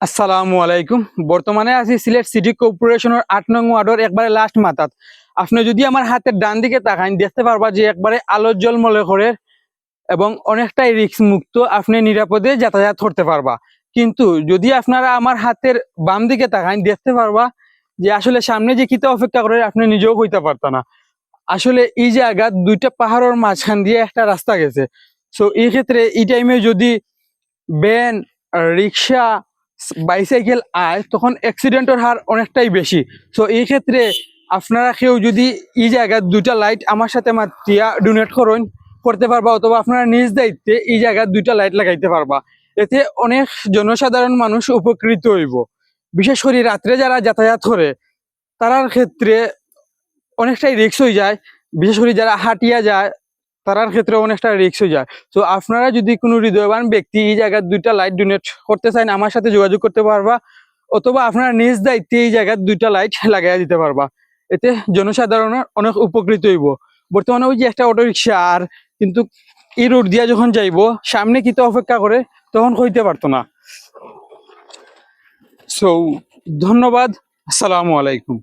আসসালামু আলাইকুম। বর্তমানে আছি সিলেট সিটি কর্পোরেশনের আট নং ওয়ার্ডের একবারে লাস্ট মাথাত। আপনি যদি আমার হাতের ডান দিকে তাকান, দেখতে পারবা যে একবারে আলোর জলমলে করে এবং অনেকটাই রিক্স মুক্ত আপনি নিরাপদে যাতায়াত করতে পারবা। কিন্তু যদি আপনারা আমার হাতের বাম দিকে তাকান, দেখতে পারবা যে আসলে সামনে যে কিতা অপেক্ষা করে, আপনি নিজেও কইতে পারতা না। আসলে এই জায়গা দুইটা পাহাড়ের মাঝখান দিয়ে একটা রাস্তা গেছে। সো এই ক্ষেত্রে এই টাইমে যদি ভ্যান রিক্সা বাইসাইকেল আয় তখন অ্যাক্সিডেন্টের হার অনেকটাই বেশি। সো এই ক্ষেত্রে আপনারা কেউ যদি এই জায়গার দুইটা লাইট আমার সাথে মাতিয়া ডোনেট করেন, করতে পারবা অথবা আপনারা নিজ দায়িত্বে এই জায়গার দুইটা লাইট লাগাইতে পারবা। এতে অনেক জনসাধারণ মানুষ উপকৃত হইব। বিশেষ করে রাত্রে যারা যাতায়াত করে, তারার ক্ষেত্রে অনেকটাই রিক্স হয়ে যায়। বিশেষ করে যারা হাঁটিয়া যায় তারার ক্ষেত্রে অনেকটা রিক্স হয়ে যায়। তো আপনারা যদি কোনো হৃদয়বান ব্যক্তি এই জায়গার দুইটা লাইট ডোনেট করতে চান, আমার সাথে যোগাযোগ করতে পারবা। অথবা আপনারা নিজ দায়িত্বে এই জায়গার দুইটা লাইট লাগাই দিতে পারবা। এতে জনসাধারণের অনেক উপকৃত হইব। বর্তমানে ওই যে একটা অটো রিক্সা আর কিন্তু এই রোড দিয়া যখন যাইব, সামনে কিতে অপেক্ষা করে, তখন কইতে পারতো না। সো ধন্যবাদ। আসসালামু আলাইকুম।